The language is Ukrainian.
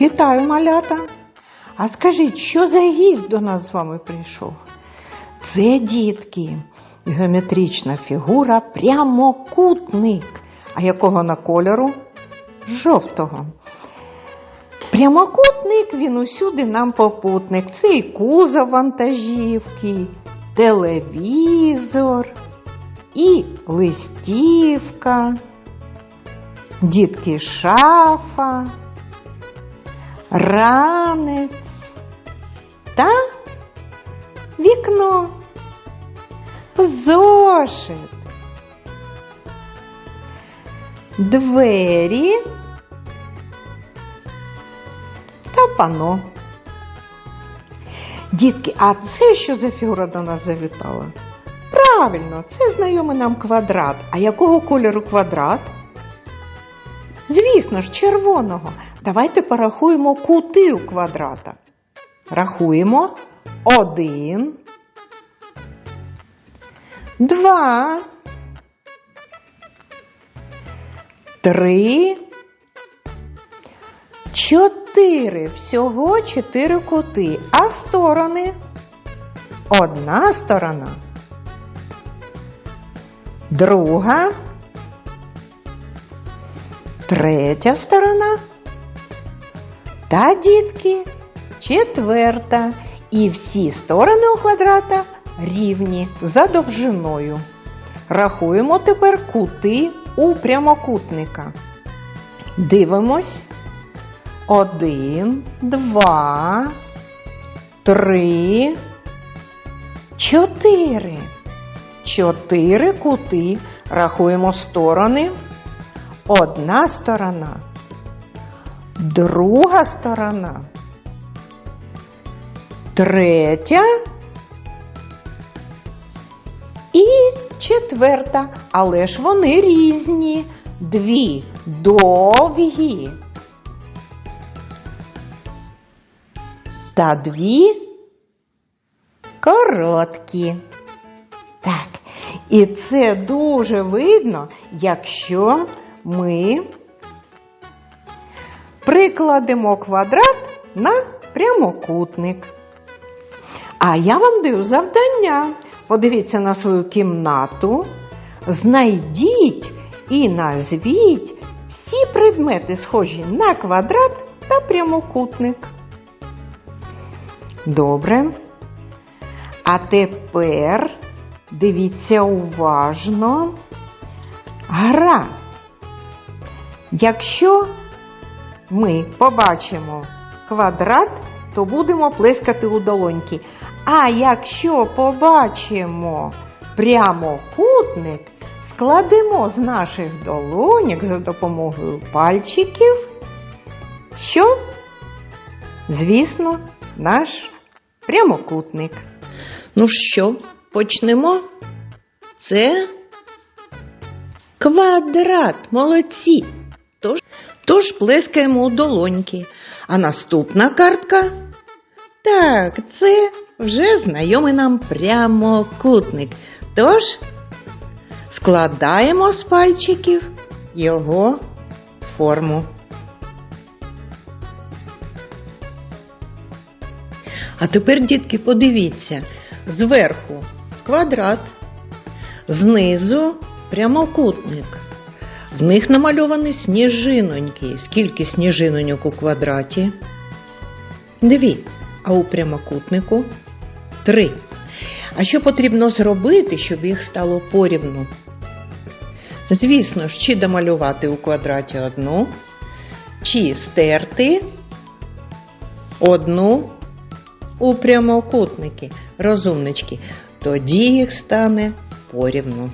Вітаю, малята! А скажіть, що за гість до нас з вами прийшов? Це, дітки, геометрична фігура прямокутник. А якого на кольору? Жовтого. Прямокутник він усюди нам попутник. Це і кузов вантажівки, телевізор, і листівка, дітки шафа, ранець та вікно, зошит, двері та пано. Дітки, а це що за фігура до нас завітала? Правильно, це знайомий нам квадрат. А якого кольору квадрат? Звісно ж, червоного. Давайте порахуємо кути у квадрата. Рахуємо один, два, три, чотири. Всього чотири кути. А сторони? Одна сторона. Друга. Третя сторона. Та, дітки, четверта. І всі сторони у квадрата рівні за довжиною. Рахуємо тепер кути у прямокутника. Дивимось. Один, два, три, чотири. Чотири кути. Рахуємо сторони. Одна сторона. Друга сторона. Третя. І четверта. Але ж вони різні. Дві довгі. Та дві короткі. Так. І це дуже видно, якщо ми прикладемо квадрат на прямокутник. А я вам даю завдання. Подивіться на свою кімнату, знайдіть і назвіть всі предмети, схожі на квадрат та прямокутник. Добре. А тепер дивіться уважно. Гра. Якщо ми побачимо квадрат, то будемо плескати у долоньки. А якщо побачимо прямокутник, складемо з наших долоньок за допомогою пальчиків, що, звісно, наш прямокутник. Ну що, почнемо? Це квадрат, молодці. Тож, плескаємо у долоньки. А наступна картка. Так, це вже знайомий нам прямокутник. Тож складаємо з пальчиків його форму. А тепер, дітки, подивіться, зверху квадрат, знизу прямокутник. В них намальовані сніжиноньки. Скільки сніжиноньок у квадраті? Дві. А у прямокутнику три. А що потрібно зробити, щоб їх стало порівну? Звісно ж, чи домалювати у квадраті одну, чи стерти одну у прямокутники, розумнички, тоді їх стане порівну.